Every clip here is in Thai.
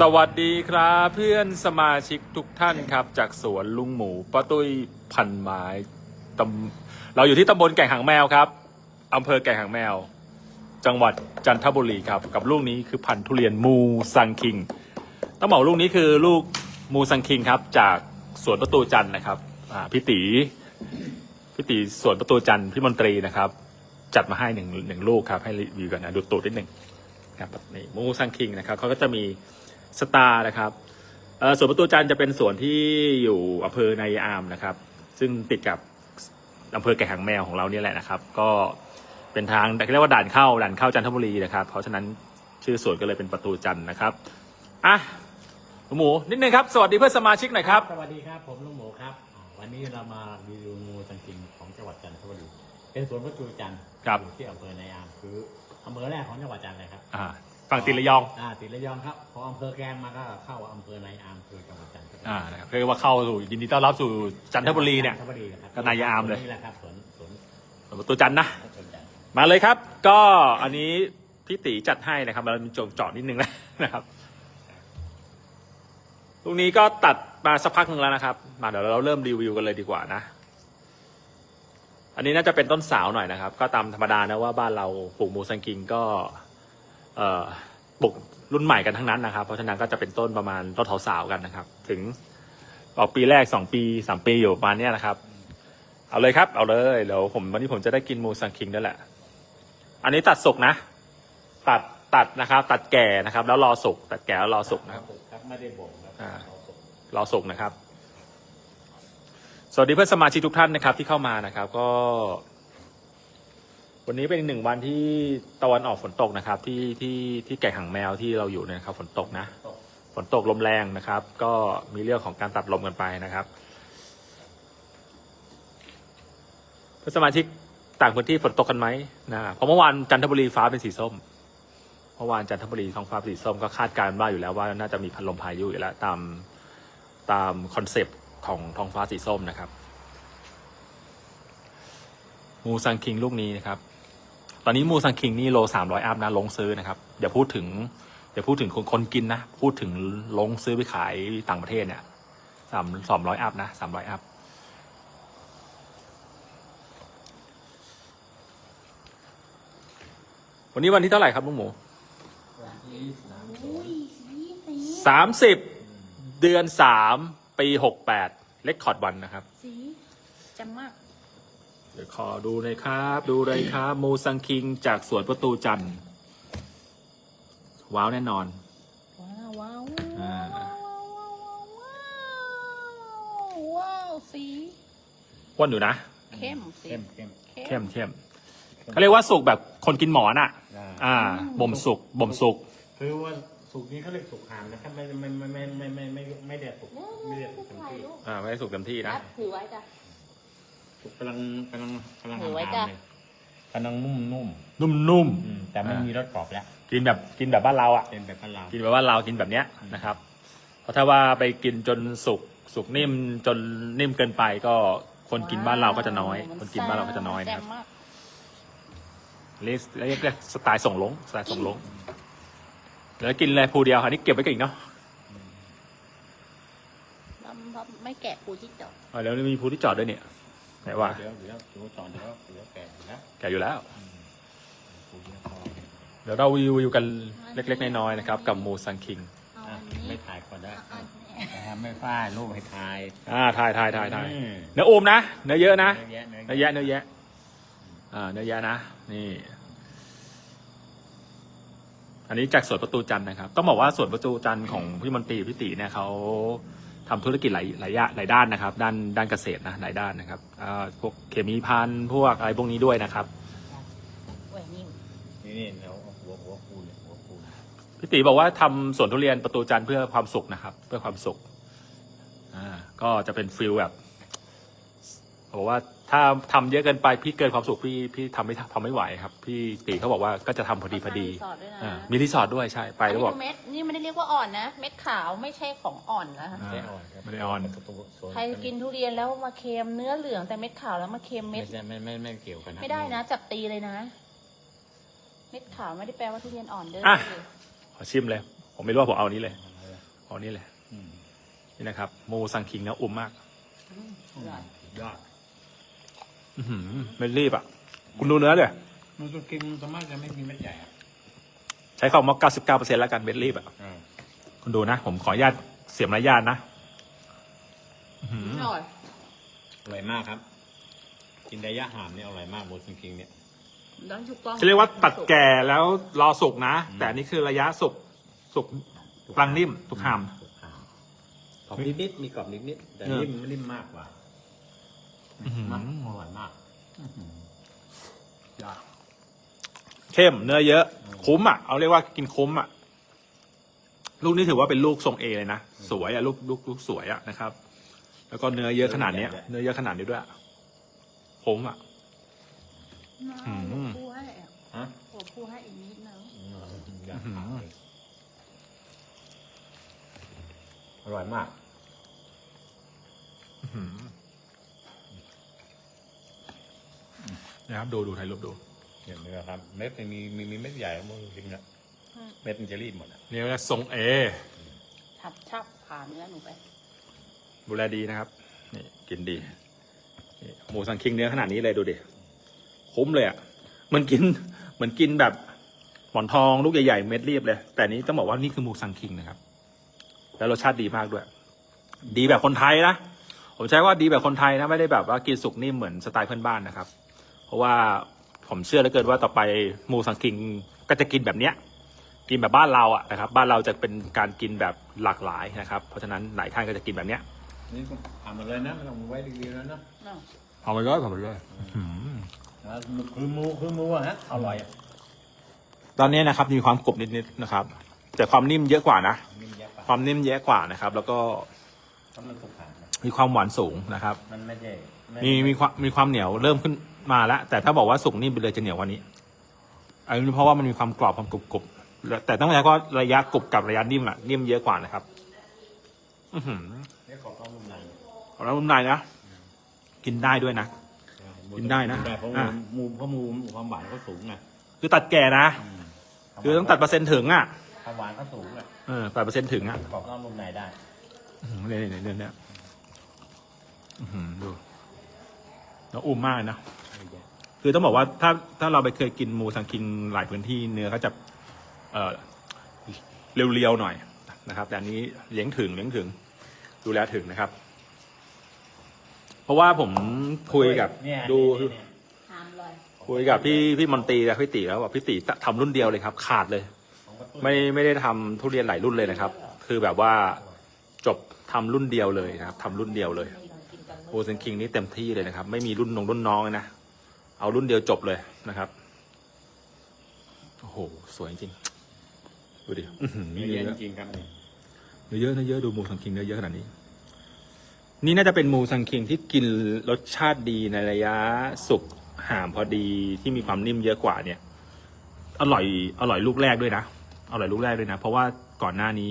สวัสดีครับเพื่อนสมาชิกทุกท่านครับ จากสวนลุงหมูป้าตุ้ยพันไม้ตำเราอยู่ที่ตำบลแก่งหางแมวครับอำเภอแก่งหางแมว จังหวัดจันทบุรีครับ กับลูกนี้คือพันธุ์ทุเรียนมูซังคิงต้องบอกลูกนี้คือลูกมูซังคิงครับ จากสวนประตูจันนะครับอ่าพี่ตีพี่ตีสวนประตูจันพี่มนตรีนะครับ จัดมาให้หนึ่งหนึ่งลูกครับ ให้รีวิวกันนะดูตูดนิดหนึ่งครับนี่มูซังคิงนะครับเขาก็จะมี สตาร์นะครับเอ่อสวนประตูจันทร์จะเป็นสวนที่อยู่อำเภอนายามนะครับ ซึ่งติดกับอำเภอแก่งหางแมวของเราเนี่ยแหละนะครับ ก็เป็นทางเรียกว่าด่านเข้าด่านเข้าจันทบุรีนะครับ เพราะฉะนั้นชื่อสวนก็เลยเป็นประตูจันทร์นะครับอะหมูหมูนิดนึงครับสวัสดีเพื่อนสมาชิกหน่อยครับสวัสดีครับผมลุงหมูครับอ่าวันนี้เรามารีวิวงูจังกิงของจังหวัดจันทบุรีเป็นสวนพระจูจันทร์ครับอยู่ที่อำเภอนายามคืออำเภอแรกของจังหวัดจันทร์เลยครับอ่า ฝั่งติดระยองอ่าติดระยองครับพออำเภอแกลงมาก็เข้าอำเภอนายามคือจังหวัดจันทบุรีอ่านะครับเรียกว่าเข้าสู่ยินดีต้อนรับสู่จันทบุรีเนี่ย จันทบุรีนะครับก็นายามเลย นี่แหละครับสวนสวนสวนประตูจันทร์นะพระจูจันทร์มาเลยครับ ก็อันนี้พี่ตีจัดให้นะครับเรามีจงเจาะนิดนึงแล้วนะครับตรงนี้ก็ตัดมาสักพักหนึ่งแล้วนะครับ มาเดี๋ยวเราเริ่มรีวิวกันเลยดีกว่านะ อันนี้น่าจะเป็นต้นสาวหน่อยนะครับ ก็ตามธรรมดานะว่าบ้านเราปลูกมูซังกิงก็ เอ่อ ปลูกรุ่นใหม่กันทั้งนั้นนะครับ เพราะฉะนั้นก็จะเป็นต้นประมาณต้นสาวๆกันนะครับ ถึงออกปีแรกสองปีสามปีอยู่ประมาณเนี้ยนะครับ เอาเลยครับ เอาเลยเดี๋ยวผมวันนี้ผมจะได้กินมูซังคิงด้วยแหละ อันนี้ตัดสุกนะ ตัดตัดนะครับ ตัดแก่นะครับ แล้วรอสุกตัดแก่แล้วรอสุกนะครับ ครับไม่ได้บ่มครับอ่าเอาสุกรอสุกนะครับ สวัสดีเพื่อนสมาชิกทุกท่านนะครับที่เข้ามานะครับ ก็ วันนี้เป็นอีกหนึ่งวันที่ตะวันออกฝนตกนะครับ ที่ที่ที่แก่งหางแมวที่เราอยู่เนี่ยครับ ฝนตกนะฝนตกลมแรงนะครับ ก็มีเรื่องของการตัดลมกันไปนะครับเพื่อนสมาชิกต่างพื้นที่ฝนตกกันไหมนะเพราะเมื่อวานจันทบุรีฟ้าเป็นสีส้มเมื่อวานจันทบุรีท้องฟ้าสีส้มก็คาดการณ์ว่าอยู่แล้วว่าน่าจะมีพัดลมพายุอยู่แล้วตามตามคอนเซปต์ของท้องฟ้าสีส้มนะครับมูซังคิงลูกนี้นะครับ ตอนนี้มูซังคิงนี่โลสามร้อยอัพนะลงซื้อนะครับอย่าพูดถึงอย่าพูดถึงคนคนกินนะ พูดถึงลงซื้อไปขายต่างประเทศเนี่ยสามสามร้อยอัพนะสามร้อยอัพวันนี้วันที่เท่าไหร่ครับลุงหมูสามอุ้ยสีสีสามสิบเดือนสามปีหกแปดเลคคอร์ดวันนะครับสีจำมาก เดี๋ยวขอดูเลยครับ ดูเลยครับ มูซังคิงจากสวนประตูจันทร์ว้าวแน่นอน ว้าวว้าวอ่าว้าวว้าวว้าวว้าวสีอ้วนอยู่นะ เข้มสีเข้มเข้มเข้มเข้มเขาเรียกว่าสุกแบบคนกินหมอนอะอ่าอ่า บ่มสุก บ่มสุก คือว่าสุกนี้เขาเรียกสุกหามนะครับไม่ไม่ไม่ไม่ไม่ไม่ไม่ไม่ไม่ได้สุกไม่ได้สุกเต็มที่ อ่า ไม่ได้สุกเต็มที่นะรับถือไว้จ้ะสุ กกำลังกำลังกำลังถือไว้หามจ้ะๆเลยกำลังนุ่มนุ่มนุ่มๆอืมแต่ไม่อ่ามี มีรสกรอบแล้วๆ กินแบบกินแบบบ้านเราอะ เป็นแบบพลาวกินแบบบ้านเรากินแบบเนี้ยนะครับ เพราะถ้าว่าไปกินจนสุกสุกนิ่มจนนิ่มเกินไปก็คนกินบ้านเราก็จะน้อย คนกินบ้านเราก็จะน้อยนะครับแซ่มมากเรียกเรียกเรียกสไตล์ส่งลงสไตล์ส่งลงแล้วกินเลยภูเดียวอันนี้เก็บไว้กินอีกเนาะลำพับไม่แกะปูที่เจาะอ่าแล้วมีภูที่จอดด้วยเนี่ย ไหนว่าเดี๋ยวเดี๋ยวเดี๋ยวต่อเดี๋ยวเดี๋ยวแก่อยู่แล้วแกอยู่แล้วปูเดียวพอเดี๋ยวเรารีวิวกันเล็กๆ น้อยๆนะครับ กับมูซังคิงเอาอะอันนี้ไม่ถ่ายก่อนได้เอาอันนี้นะครับไม่ฝ้ายรูปให้ถ่ายอ่าทายทายทายทายอืมเนื้ออูมนะ เนื้อเยอะนะเนื้อแยะเนื้อแยะเนื้อแยะอ่า เนื้อแยะนะ นี่ อันนี้จากสวนประตูจันทร์นะครับ ต้องบอกว่าสวนประตูจันทร์ของพี่มนตรีพี่ติเนี่ยเขา ทำธุรกิจหลายหลายอย่างหลายด้านนะครับ ด้านด้านเกษตรนะหลายด้านนะครับอ่าพวกเคมีพันธุ์พวกอะไรพวกนี้ด้วยนะครับแหวนนิ่มนี่นี่เราเอาหัวหัวคูณหัวคูณพี่ติบอกว่าทำสวนทุเรียนประตูจันทร์เพื่อความสุขนะครับ เพื่อความสุขอ่าก็จะเป็นฟิลแบบบอกว่า ถ้าทำเยอะเกินไปพี่เกินความสุขพี่พี่ทำไม่ทำไม่ไหวครับ พี่ติเขาบอกว่าก็จะทำพอดีพอดีรีสอร์ทด้วยนะ อ่ามีรีสอร์ทด้วยใช่ ไปอันแล้วนี้บอกดูเม็ดนี่ไม่ได้เรียกว่าอ่อนนะ เม็ดขาวไม่ใช่ของอ่อนนะคะอ่าไม่อ่อนครับไม่ได้อ่อนประตูสวนใครกินทุเรียนแล้วมาเค็มเนื้อเหลืองแต่เม็ดขาวแล้วมาเค็มไม่เม็ดใช่ไม่ไม่ไม่เกี่ยวกันนะไม่ได้นะ จับตีเลยนะ เม็ดขาวไม่ได้แปลว่าทุเรียนอ่อนเด้ออะขอชิมเลย ผมไม่รู้ว่าผมเอาอันนี้เลยให้เอานี่เลย อืมนี่นะครับโมซังคิงนะอุ่มมากยอด อื้อหือไม่รีบอะ คุณดูเนื้อเลยมันจะกินสามารถจะไม่มีเม็ดใหญ่อะใช้คำว่า99%แล้วกันเม็ดรีบอะ อ่าคุณดูนะ ผมขออนุญาตเสียมารยาทนะอื้อหืออร่อย อร่อยมากครับ กินระยะห่ามเนี่ยอร่อยมากโบสกิงเนี่ยดังถูกต้องเขาเรียกว่าตัดแก่แล้วรอสุกนะแต่อันนี่คือระยะสุกสุกกลางนิ่มสุกหาม กรอบนิดๆมีกรอบนิดๆแต่เออนิ่มนิ่มมากกว่า อื้อหือมากอร่อยมากเข้มเนื้อเยอะ คุ้มอะ เอาเรียกว่ากินคุ้มอะ ลูกนี้ถือว่าเป็นลูกทรงเอเลยนะ สวยอะ ลูกลูกลูกสวยอะนะครับ แล้วก็เนื้อเยอะขนาดเนี้ย เนื้อเยอะขนาดนี้ด้วยอะคุ้มอะอืมหัวผู้ให้อะฮะหัวผู้ให้อีกนิดนึงอยากทานเลยอร่อยมาก อื้อหือ นะครับ ดูดูถ่ายรูปดูเห็นไหมครับ เม็ดมันมีมีมีเม็ดใหญ่โบสกิงอะเม็ดมันจะรีบหมดอะนี่ก็ทรงเอชับชับผ่าเนื้อหนูไป ดูแลดีนะครับ นี่กินดีนี่หมูสังคิงเนื้อขนาดนี้เลยดูดิคุ้มเลยอะมันกินเหมือนกินแบบหมอนทองลูกใหญ่ๆเม็ดเรียบเลย แต่นี้ต้องบอกว่านี่คือหมูสังคิงนะครับ แล้วรสชาติดีมากด้วย ดีแบบคนไทยนะผมใช้ว่าดีแบบคนไทยนะไม่ได้แบบว่ากินสุกนิ่มเหมือนสไตล์เพื่อนบ้านนะครับ เพราะว่าผมเชื่อเหลือเกินว่าต่อไปหมูสังคิงก็จะกินแบบเนี้ยกินแบบบ้านเราอะนะครับ บ้านเราจะเป็นการกินแบบหลากหลายนะครับ เพราะฉะนั้นหลายท่านก็จะกินแบบเนี้ยนี่ก็ทำมาเลยนะไม่ต้องไว้ดีๆแล้วนะเนาะเอาไปเลยเอาไปเลยแล้วคือหมูคือหมูอะฮะอร่อยอะตอนนี้นะครับมีความกรุบนิดๆนะครับ แต่ความนิ่มเยอะกว่านะนิ่มแยบปะความนิ่มเยอะกว่านะครับ แล้วก็ถ้ามันสุกผ่านนะมีความหวานสูงนะครับ มันไม่ใช่ไมีมีความมีความเหนียวเริ่มขึ้นมาแล้ว แต่ถ้าบอกว่าสุกนิ่มไปเลยจะเหนียวกว่านี้ อันนี้เพราะว่ามันมีความกรอบความกรุบกรุบแต่ต้องใช้ว่าระยะกรุบกับระยะนิ่มอะนิ่มเยอะกว่านะครับ อือหือนี่ขอต้องนุ่มในขอรับนุ่มในนะกินได้ด้วยนะกินได้นะเพราะอะหมูเพราะหมูความหวานเขาสูงไงคือตัดแก่นะคือต้องตัดเปอร์เซ็นต์ถึงอะความหวานเขาสูงอะเออตัดเปอร์เซ็นต์ถึงอะกรอบนอกนุ่มในได้อื้อหือเนี่ยเนี่ยเนี่ยเนี่ยอื้ อหือดูแล้วอุ้มมากเลยนะคือต้องบอกว่าถ้าถ้าเราไปเคยกินหมูสังคิงหลายพื้นที่เนื้อก็จะเออเรียวๆหน่อยนะครับ แต่อันนี้เลี้ยงถึงเลี้ยงถึง ดูแลถึงนะครับ เพราะว่าผมคุยกับเนี่ยดูเนี่ยเนี่ยทานเลยคุยกับพี่พี่มนตรีและพี่ตีแล้วบอกพี่ตีทำรุ่นเดียวเลยครับ ขาดเลยของกระตุ้นไม่ไม่ได้ทำทุเรียนหลายรุ่นเลยนะครับ คือแบบว่าจบทำรุ่นเดียวเลยนะครับทำรุ่นเดียวเลยนี่ลองกินกัน โอเซนคิงนี่เต็มที่เลยนะครับ ไม่มีรุ่นนงรุ่นน้องเลยนะ เอารุ่นเดียวจบเลยนะครับ โอ้โห สวยจริง ดูดิอื้อหือเยเนื้อะอแยะจริงๆครับนี่เนื้อเยอะเนื้อเยอะดูหมูสังคิงเนื้อเยอะขนาดนี้ นี่น่าจะเป็นหมูสังคิงที่กินรสชาติดีในระยะสุกห่ามพอดีที่มีความนิ่มเยอะกว่าเนี่ย อร่อย อร่อยลูกแรกด้วยนะ อร่อยลูกแรกด้วยนะ เพราะว่าก่อนหน้านี้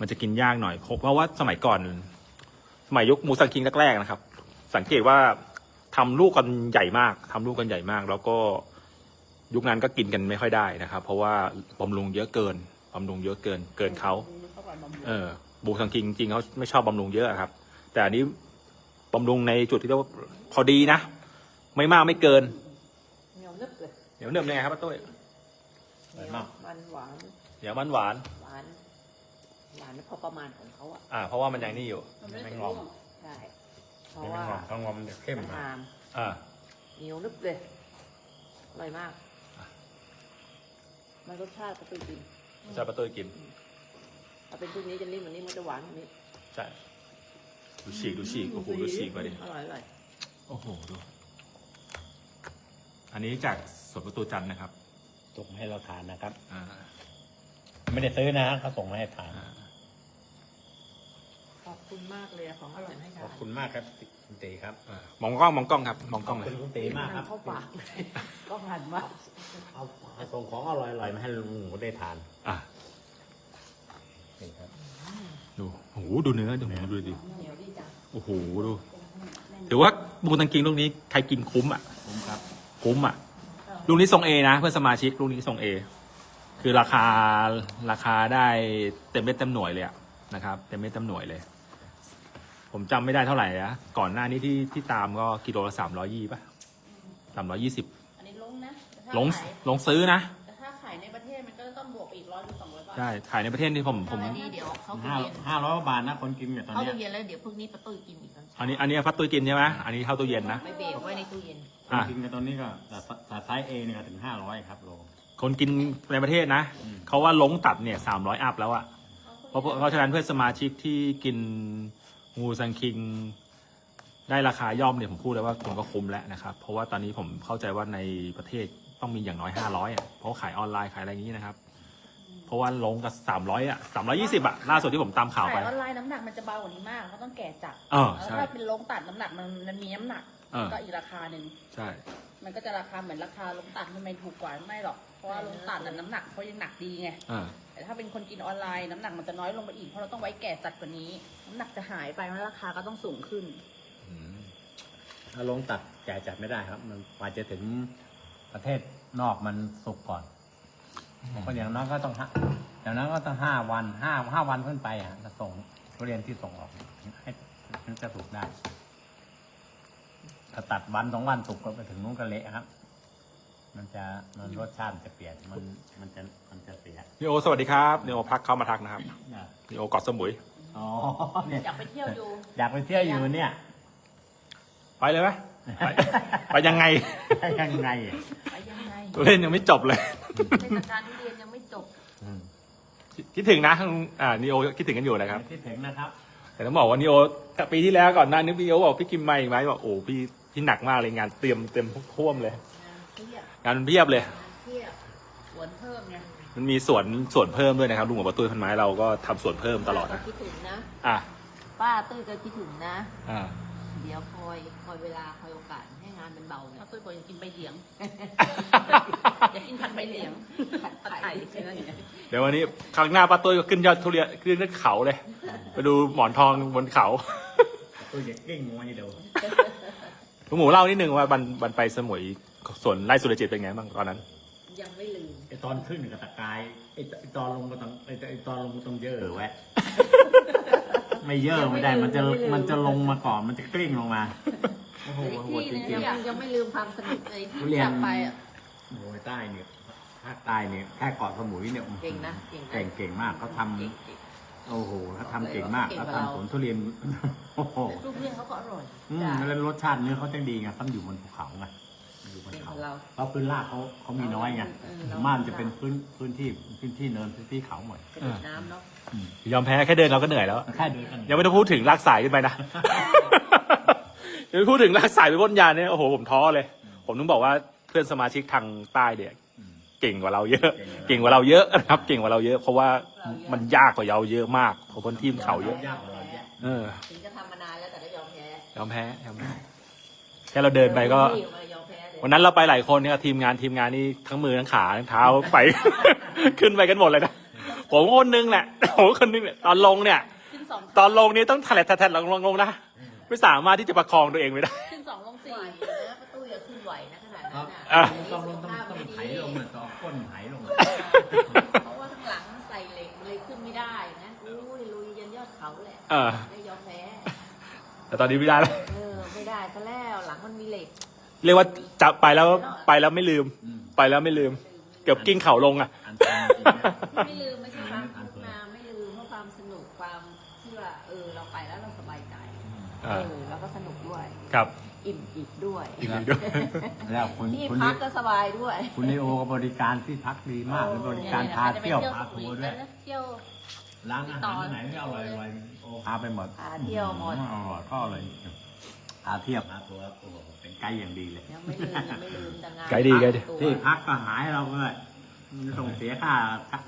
มันจะกินยากหน่อยเพราะว่าสมัยก่อนส มัยยุคหมูสังคิงแรกๆนะครับ สังเกตว่าทำลูกกันใหญ่มากทำลูกกันใหญ่มาก แล้วก็ยุคนั้นก็กินกันไม่ค่อยได้นะครับ เพราะว่าบำรุงเยอะเกินบำรุงเยอะเกิน เกินเขาเข้าไปบำรุงเออบูสังคิงจริงๆเขาไม่ชอบบำรุงเยอะครับ แต่อันนี้บำรุงในจุดที่เรียกว่าพอดีนะ ไม่มากไม่เกินเหนียวนึบเลยเดี๋ยวเนิ่มยังไงครับป้าตุ้ยเหนียวมันหวานเดี๋ยวมันหวาน หวานหวานพอประมาณของเขาอะ อ่า เพราะว่ามันยังนี่อยู่ไม่งอมใช่ เพไม่ราะว่างอมข้างงอมมันจะเข้มมันนะหามอ่า เหนียวนึบเลย อร่อยมาก มันรสชาติก็คือกินใช่ป้าตุ้ยกิน ถ้าเป็นชุดนี้จะนิ่มอันนี้มันจะหวานอันนี้ใช่ ดูฉีกดูฉีกโอ้โหดูฉีกมาดิ อร่อยอร่อยโอ้โห ดู อันนี้จากสวนประตูจันทร์นะครับ ส่งมาให้เราทานนะครับ อ่า ไม่ได้ซื้อนะเขาส่งมาให้ทาน อ่า ขอบคุณมากเลยอะของอร่อยให้ขทาอบนคุณมากครับคุณตีครับอ่ามองกล้องมองกล้องครับมองกล้องขเลอบยคุณคุณตีมากครับ เข้าปากเลยก็หันมาเอาเอาส่งของอร่อยๆมาให้ลุงหมูได้ทานอะนี่ครับดูโอ้โหดูเนื้อดูเนื้อดูดิเหนียวดีจังโอ้โหดูถือว่าบูตังกิงลูกนี้ใครกินคุ้มอะผมครับคุ้มอะลูกนี้ทรงเอนะ เพื่อนสมาชิกลูกนี้ทรงเอคือราคาราคาได้เต็มเม็ดเต็มหน่วยเลยอะนะครับเต็มเม็ดเต็มหน่วยเลย ผมจำไม่ได้เท่าไหร่นะก่อนหน้านี้ที่ที่ตามก็กิโลละสามร้อยยี่ป่ะสามร้อยี่สิบอันนี้ลงนะแต่ถ้าลงขายลงซื้อนะแต่ถ้าขายในประเทศมันก็ต้องบวกไปอีกร้อยหรือสองร้อยบาทใช่ขายในประเทศที่ผมผม อันนี้เดี๋ยวเขาตู้ห้าเย็นห้าร้อยบาทนะคนกินเนี่ยตอนเข้าเนี้ยตู้เย็นแล้วเดี๋ยวพรุ่งนี้ประตูกินอีกตอนเช้าอันนี้อันนี้พัดตู้กินใช่ไหมอันนี้เข้าตู้เย็นนะ ไปเบรกไว้ในตู้เย็นคนอะ กินเนี่ยตอนนี้ก็แต่แต่ไซส์เอเนี่ยก็ถึงห้าร้อยครับโล คนกินในประเทศนะ อืม เขาว่าลงตัดเนี่ยสามร้อยอัพแล้วอะเพราะเพราะฉะนั้นเพื่อนสมาชิกที่กิน งูซังคิง ได้ราคาย่อมเนี่ยผมพูดเลยว่าคุณก็คุ้มแล้วนะครับ เพราะว่าตอนนี้ผมเข้าใจว่าในประเทศต้องมีอย่างน้อยห้าร้อยอะเพราะขายออนไลน์ขายอะไรอย่างนี้นะครับ เพราะว่าลงกับสามร้อยอะสามร้อยี่สิบอะล่าสุดที่ผมตามข่าวไป ขายออนไลน์น้ำหนักมันจะเบากว่านี้มากเพราะต้องแก่จัดเออแล้วใช่ถ้าเป็นลงตัดน้ำหนักมันมันมีน้ำหนักเออ ก็อีกราคาหนึ่ง ใช่ มันก็จะราคาเหมือนราคาลงตัดทำไมถูกกว่าไม่หรอก เพราะว่าลงตัดน่ะน้ำหนักเขายังหนักดีไง อ่า แต่ถ้าเป็นคนกินออนไลน์น้ำหนักมันจะน้อยลงไปอีกเพราะเราต้องไว้แก่จัดกว่านี้ น้ำหนักจะหายไปแล้วราคาก็ต้องสูงขึ้นอืมถ้าลงตัดแก่จัดไม่ได้ครับ มันกว่าจะถึงประเทศนอกมันสุกก่อนก็อย่างน้อยก็ต้องห้าอย่างนั้นก็ต้องห้าวันห้าห้าวันขึ้นไปอะจะส่งทุเรียนที่ส่งออกให้ถึงจะสุกได้ถ้าตัดวันสองวันสุกก็ไปถึงนู้นก็เละครับ มันจะมันรสชาติมันจะเปลี่ยนมันมันจะมันจะเสียนีโอสวัสดีครับนีโอพักเข้ามาทักนะครับนะนีโอเกาะสมุย อ๋อเนี่ยอยากไปเที่ยวดูอยากไปเที่ยวอยู่เนี่ย ไปเลยไหมไปไปยังไง ยังไงอะไปยังไงเล่นยังไม่จบเลย เทศกาลทุเรียนยังไม่จบคิดถึงนะอ่านีโอคิดถึงกันอยู่นะครับ คิดถึงนะครับ แต่ต้องบอกว่านีโอปีที่แล้วก่อนหน้านี้นีโอบอกพี่กิมมาอีกไหมบอกโอ้พี่พี่หนักมากเลยงานเตรียมเตรียมท่วมเลย งานเทียบงานมันเพียบเลยงานเทียบสวนเพิ่มไงมันมีสวนสวนเพิ่มด้วยนะครับลุงกับประตูพันไม้เราก็ทำสวนเพิ่มตลอดนะคิดถึงนะ อะป้าตุ้ยก็คิดถึงนะ อ่า เดี๋ยวคอยคอยเวลาคอยโอกาสให้งานมันเบาเนี่ยป้าตุ้ยบอกอยากกินใบเหลียง อยากกินพันใบเหลียงผัดไทยใช่ไหมเดี๋ยววันนี้ครั้งหน้าป้าตุ้ยก็ขึ้นยอดทุเรียนขึ้นยอดเขาเลย ไปดูหมอนทองบนเขาตัวเด็กกิ้ง ลงมาให้ดูลุงหมูเล่านิดนึงว่าบันบันไปสมุยสวนไร่สุรจิตเป็นไงบ้างตอนนั้น ยังไม่ลืมไอตอนขึ้นกับตะกายไอไอ้ตอนลงก็ต้องไอไอตอนลงก็ต้องเยอะแวะ ไม่เยอะไม่ได้ มันจะมันจะลงมาก่อนมันจะกลิ้งลงมาโอ้โหอีกโหดที่จหนึงริงยังยังไม่ลืมความสนุกเลยทุที่เรียนอยากไปอะๆโอ้โหใต้เนี่ยภาคใต้เนี่ยแค่เกาะสมุยเนี่ยเก่งนะเก่งนะ เก่งเก่งมากเขาทำเก่งเก่ง โอ้โหเขาทำเก่งมากเก่งเขากว่าเราทำสวนทุเรียนโอ้โหลูกเรียนเขาก็อร่อยอืมแล้วรสชาติเนื้อเขาจะดีไงเขาอยู่บนภูเขาไงอยู่บนเก่งกเขาว่าเราเพราะพื้นราบเขาเขามีน้อยไงเออส่วนมากมันจะเป็นพื้นพื้นที่พื้นที่เนินพื้นที่เขาหมดกระโดดน้ำเนาะยอมแพ้แค่เดินเราก็เหนื่อยแล้ว แค่เดินกันยังไม่ต้องพูดถึงลากสายขึ้นไปนะ ยังไม่พูดถึงลากสายไปพ่นยาเนี่ยโอ้โหผมท้อเลย ผมต้องบอกว่าเพื่อนสมาชิกทางใต้เนี่ย อืม เก่งกว่าเราเยอะ เก่งกว่าเราเยอะนะครับ เก่งกว่าเราเยอะ เพราะว่า มันยากกว่าเราเยอะมากเพราะพื้นที่มันเขาเยอะ ยากกว่าเราเยอะเออ ถึงจะทำมานานแล้วแต่ก็ยอมแพ้ยอมแพ้ยอมแพ้แค่เราเดินไปก็รีบมายอมแพ้เลยวันนั้นเราไปหลายคนเนี่ยทีมงานทีมงานนี่ทั้งมือทั้งขาทั้งเท้าไป ขึ้นไปกันหมดเลยนะผมคนนึงแหละผมคนนึงเนี่ยตอนลงเนี่ย ขึ้นสองตอนลงนี่ต้องแถลแถลลงลงลงนะไม่สามารถที่จะประคองตัวเองไว้ได้ ขึ้นสองลงสี่นะประตูอย่าขึ้นไหวนะขนาดครันั้นบอะ ต้องต้องต้องต้องไถลงอะต้องเอาก้นไถลงเพราะว่าข้างหลังใส่เหล็กเลยขึ้นไม่ได้นะลุยลุยยันยอด เขาแหละเออ ไม่ยอมแพ้แต่ตอนนี้ไม่ได้แล้ว เออไม่ได้ซะแล้วหลังมันมีเหล็กเรียกว่าจับไปแล้วไปแล้วไม่ลืม อืม ไปแล้วไม่ลืม เกือบกิ้งเข่าลงอะ อันตรายจริงนะ ไม่ลืมไม่ใช่ความทุกข์มาไม่ลืมเพราะความสนุกความที่ว่าเออเราไปแล้วเราสบายใจเออ่าอแล้วก็สนุกด้วย ครับอิ่มอีกด้วยอีกนิดด้วย แล้วคุณที่คุณพันิกก็สบายด้วย คุณนิโอก็บริการที่พักดีมากเลยบริการพาเที่ยวพาทัวร์ด้วย เที่ยว ร้านอาหารที่ไหนไม่อร่อยอร่อยโอ้พาไปหมดพาเที่ยวหมด อร่อยก็อร่อยพาเที่ยวพาทัวร์โอ้โหเป็นไกด์อย่างดีเลยยังไม่ลืมยังไม่ลืมแต่งานไกด์ดีไกด์ดี ตัวที่พักก็หายเราเลยไม่ต้องเสียค่า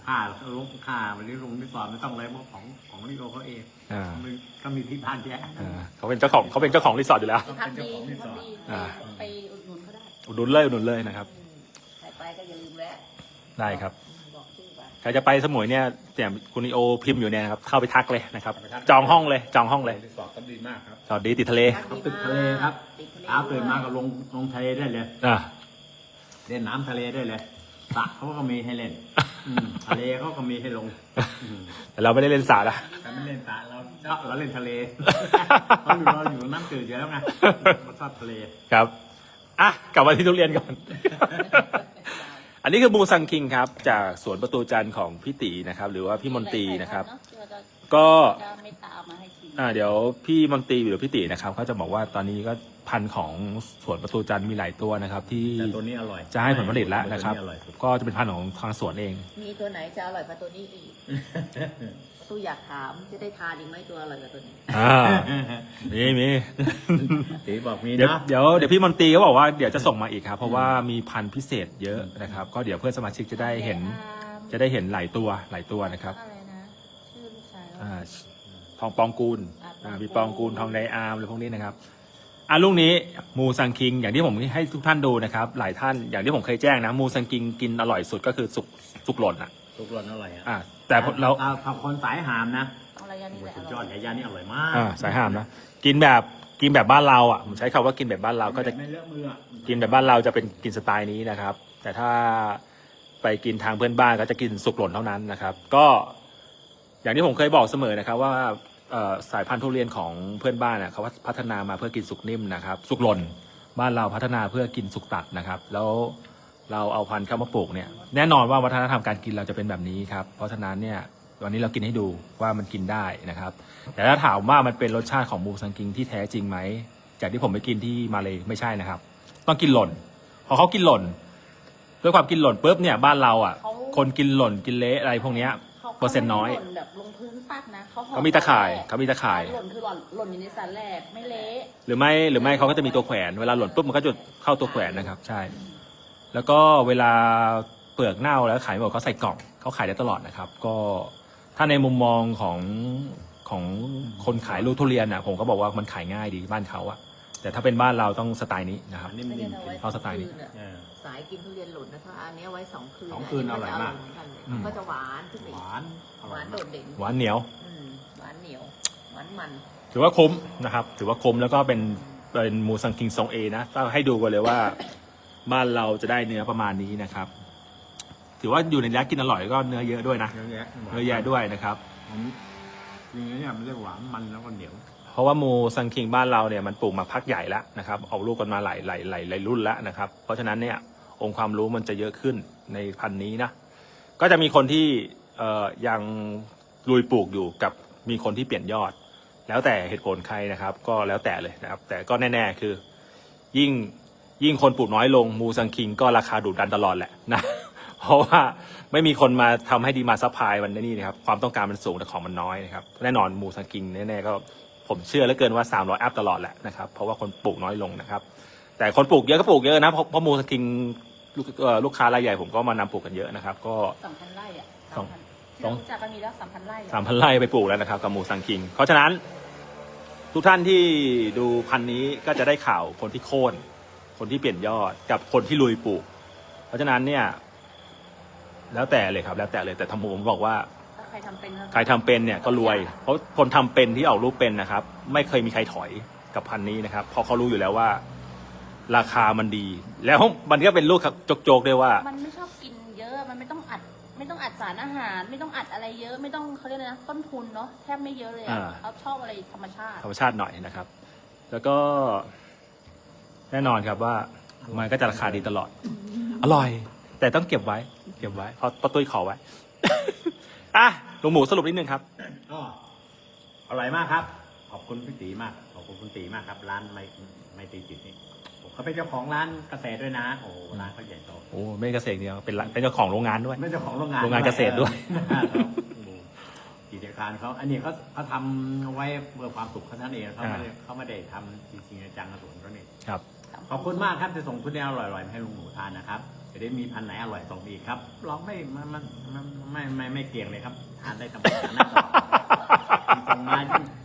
ค่าลงค่าวันนี้ลงที่สอนไม่ต้องอะไรเพราะของของนิโอเขาเองอ่ามันก็มีที่พักแยะอ่าเขาเป็นเจ้าของเขาเป็นเจ้าของรีสอร์ทอยู่แล้ว ที่พักดีที่พักดีอ่า ไปอุดหนุนเขาได้อุดหนุนเลยอุดหนุนเลยนะครับ อืมใครไปก็อย่าลืมแวะได้ครับบอกชื่อไปใครจะไปสมุยเนี่ยเนี่ยคุณนีโอพิมพ์อยู่เนี่ยนะครับเข้าไปทักเลยนะครับ จองห้องเลย จองห้องเลยรีสอร์ทก็ดีมากครับจอดดีติดทะเลเขาติดทะเลครับติดทะเลเช้าตื่นมาก็ลงลงทะเลได้เลยอ่าเล่นน้ำทะเลได้เลยสระเขาก็มีให้เล่นอืมทะเลเขาก็มีให้ลงอืมแต่เราไม่ได้เล่นสาดอะดีมากไม่เล่นสระเราเราเล่นทะเลเราอยู่เราอยู่น้ำจืดอยู่แล้วไงเราชอบทะเลครับอะกลับมาที่ทุเรียนก่อน อันนี้คือมูซังคิงครับ จากสวนประตูจันทร์ของพี่ตีนะครับ หรือว่าพี่มนตรีนะครับ ก็จะไม่ตามมาให้ชิมอ่าเดี๋ยวพี่มนตรีหรือพี่ตีนะครับเขาจะบอกว่าตอนนี้ก็พันธุ์ของสวนประตูจันทร์มีหลายตัวนะครับ ที่แต่ตัวนี้อร่อยจะให้ผลผลิตแล้วนะครับ ตัวอร่อยสุด ก็จะเป็นพันธุ์ของทางสวนเอง มีตัวไหนจะอร่อยกว่าตัวนี้อีกประ ตูอยากถามจะได้ทานอีกไหมตัวอร่อยกว่าตัวนี้อ่ามีมีตีบอกมีเดี๋ยวนะเดี๋ยวเดี๋ยวพี่มนตรีก็บอกว่าเดี๋ยวจะส่งมาอีกครับ เพราะว่ามีพันธุ์พิเศษเยอะนะครับ ก็เดี๋ยวเพื่อนสมาชิกจะได้เห็น จะได้เห็นหลายตัวหลายตัวนะครับอะไรนะ ชื่อลูกชายว่า อ่าทองปองกูลอ่าอ่ามีปองกูลทองไดอาร์มอะไรพวกนี้นะครับอะลูกนี้มูซังคิง อย่างที่ผมให้ทุกท่านดูนะครับ หลายท่านอย่างที่ผมเคยแจ้งนะมูซังคิงกินอร่อยสุดก็คือสุกสุกหล่นอะ ทุกรสอร่อยอะอ่าแต่เราอพอคนสายหามนะอะไรอย่างนี้แหละอสุดยร่ออดยยายานี่อร่อยมากอ่าสายห้ามนะกินแบบกินแบบบ้านเราอะผมใช้คำว่ากินแบบบ้านเราก็จะไม่เลอะมืออะกินแบบบ้านเราจะเป็นกินสไตล์นี้นะครับ แต่ถ้าไปกินทางเพื่อนบ้านก็จะกินสุกหล่นเท่านั้นนะครับ ก็ อย่างที่ผมเคยบอกเสมอนะครับ ว่าเอ่อสายพันธุ์ทุเรียนของเพื่อนบ้านน่ะเขาพัฒนามาเพื่อกินสุกนิ่มนะครับ สุกหล่นบ้านเราพัฒนาเพื่อกินสุกตัดนะครับ แล้ว เราเอาพันธุ์เข้ามาปลูกเนี่ยแน่นอนว่าวัฒนธรรมการกินเราจะเป็นแบบนี้ครับเพราะฉะนั้นเนี่ยวันนี้เรากินให้ดูว่ามันกินได้นะครับ แต่ถ้าถามว่ามันเป็นรสชาติของมูซังกิงที่แท้จริงไหมจากที่ผมไปกินที่มาเลยไม่ใช่นะครับ ต้องกินหล่น พอเขากินหล่นด้วยความกินหล่นปุ๊บเนี่ยบ้านเราอะ คนกินหล่นกินเละอะไรพวกเนี้ยขาเปอร์เซ็นต์น้อยหล่นแบบลงพื้นปักนะเขาห่อเขามีตะข่ายเขามีตะข่ายหล่นคือหล่นหล่นอยู่ในสันแรกไม่เละหรือไม่หรือไม่เขาก็จะมีตัวแขวนเวลาหล่นปุ๊บมันก็จะเข้าตัวแขวนนะครับ ใช่ แล้วก็เวลาเปลือกเน่าแล้วขายไม่หมดเขาใส่กล่องเขาขายได้ตลอดนะครับ ก็ถ้าในมุมมองของของคนขายลูกทุเรียนอะผมก็บอกว่ามันขายง่ายดีบ้านเขาอะแต่ถ้าเป็นบ้านเราต้องสไตล์นี้นะครับ นิ่ไม่มใช่ๆเอาไว้เอาสไตล์นี้ คืนอะเออ สายกินทุเรียนหล่นนะถ้าอันเนี้ยไว้สองคืนสองคืนอร่อยมากนนี้นจะอร่อยเหมือนกันเลยอืม ก็จะหวานขึ้นไปหอีกวานอหร่อวายนมาโดกดเด่นหวานเหนียว อืมหวานเหนียวหวานมัน ถือว่าคุ้มนะครับ ถือว่าคุ้มแล้วก็เป็นเป็นมูซังคิงทรงเอนะก็ให้ดูกันเลยว่า บ้านเราจะได้เนื้อประมาณนี้นะครับ ถือว่าอยู่ในระยะกินอร่อยก็เนื้อเยอะด้วยนะ เยอะแยะเนื้อแยะด้วยนะครับ ผมจริงๆเนี่ยมันจะหวานมันแล้วก็เหนียวเพราะว่ามูซังคิงบ้านเราเนี่ยมันปลูกมาพักใหญ่แล้วนะครับออกลูกกันมาหลายหลายหลายหลายรุ่นแล้วนะครับ เพราะฉะนั้นเนี่ยองค์ความรู้มันจะเยอะขึ้นในพันธุ์นี้นะ ก็จะมีคนที่เอ่อยังลุยปลูกอยู่กับมีคนที่เปลี่ยนยอด แล้วแต่เหตุผลใครนะครับ ก็แล้วแต่เลยนะครับ แต่ก็แน่ ๆ คือ ยิ่ง ยิ่งคนปลูกน้อยลงมูซังคิงก็ราคาดุดันตลอดแหละนะ เพราะว่าไม่มีคนมาทำให้ดีมาซัพพลายมันนี่นะครับ ความต้องการมันสูงแต่ของมันน้อยนะครับ แน่นอนมูซังคิงแน่ๆก็ผมเชื่อเหลือเกินว่า 300 อัพตลอดแหละนะครับ เพราะว่าคนปลูกน้อยลงนะครับ แต่คนปลูกเยอะก็ปลูกเยอะนะ เพราะเพราะมูซังคิงลูกเอ่อลูกค้ารายใหญ่ผมก็มานำปลูกกันเยอะนะครับ ก็สามพันไร่อะสองที่สองเรารู้จักกันมีแล้วสามพันไร่อะสามพันไร่ไปปลูกแล้วนะครับกับมูซังคิง เพราะฉะนั้น ทุกท่านที่ดูพันธุ์นี้ก็จะได้ข่าวคนที่โค่น คนที่เปลี่ยนยอดกับคนที่ลุยปลูก เพราะฉะนั้นเนี่ย แล้วแต่เลยครับ แล้วแต่เลยแต่ทำผมบอกว่า ถ้าใครทำเป็นใครทำเป็นเนี่ยก็รวย เพราะคนทำเป็นที่ออกรูปเป็นนะครับ ไม่เคยมีใครถอยกับพันธุ์นี้นะครับเพราะเขารู้อยู่แล้วว่า ราคามันดี แล้วมันก็เป็นลูกโจกๆด้วยว่า มันไม่ชอบกินเยอะ มันไม่ต้องอัด ไม่ต้องอัดสารอาหาร ไม่ต้องอัดอะไรเยอะ ไม่ต้องเขาเรียกอะไรนะ ต้นทุนเนาะ แทบไม่เยอะเลยอะอ่า เขาชอบอะไรธรรมชาติ ธรรมชาติหน่อยนะครับ แล้วก็ แน่นอนครับว่ามันก็จะราคาดีตลอด อร่อย แต่ต้องเก็บไว้ เก็บไว้เพราะป้าตุ้ยขอไว้ อะลุงหมูสรุปนิดนึงครับ ก็อร่อยมากครับ ขอบคุณพี่ตีมาก ขอบคุณคุณตีมากครับ ร้านไม่ไม่ตีจิตนี่ผมเขาเป็นเจ้าของร้านเกษตรด้วยนะ โอ้ร้านเขาใหญ่โตโอ้ไม่เกษตรเดียวเป็นร้านเป็นเจ้าของโรงงานด้วย ไม่เจ้าของโรงงานโรงงานเกษตรด้วยครับโอ้โหกิจการเขาอันนี้เขาเขาทำไว้เพื่อความสุขเขาท่านเองเขาไม่ได้เขาไม่ได้ทำจริงๆจังกระสุนเขานี่ครับ ขอบคุณมากครับจะส่งทุเรียนอร่อยๆมาให้ลุงหมูทานนะครับจะได้มีพันธุ์ไหนอร่อยส่งอีกครับเราไม่มันมันมันไม่ไม่ไม่เกี่ยงเลยครับทานได้ตลอดทานได้ตลอดส่งมา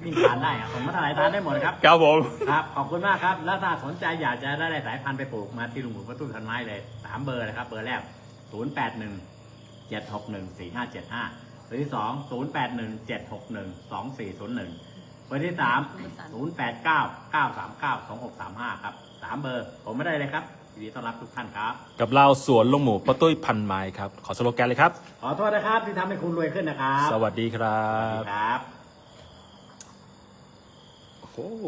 ยิ่งทานได้อะส่งมาเท่าไหร่ทานได้หมดครับ ครับผม ครับขอบคุณมากครับ แล้วถ้าสนใจอยากจะได้สายพันธุ์ไปปลูกมาที่ลุงหมูประตูทันไม้เลยสามเบอร์เลยครับ เบอร์แรก 0 8 1 7 6 1 4 5 7 5 เบอร์ที่สอง0 8 1 7 6 1 2 4 0 1 เบอร์ที่สาม0 8 9 9 3 9 2 6 3 5 ครับ สามเบอร์ ผมไม่ได้เลยครับยินดีต้อนรับทุกท่านครับ กับเราสวนลงหมูป้าตุ้ยพันไม้ครับ ขอสโลแกนเลยครับ ขอโทษนะครับที่ทำให้คุณรวยขึ้นนะครับสวัสดีครับครับ โอ้โห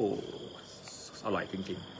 อร่อยจริงๆ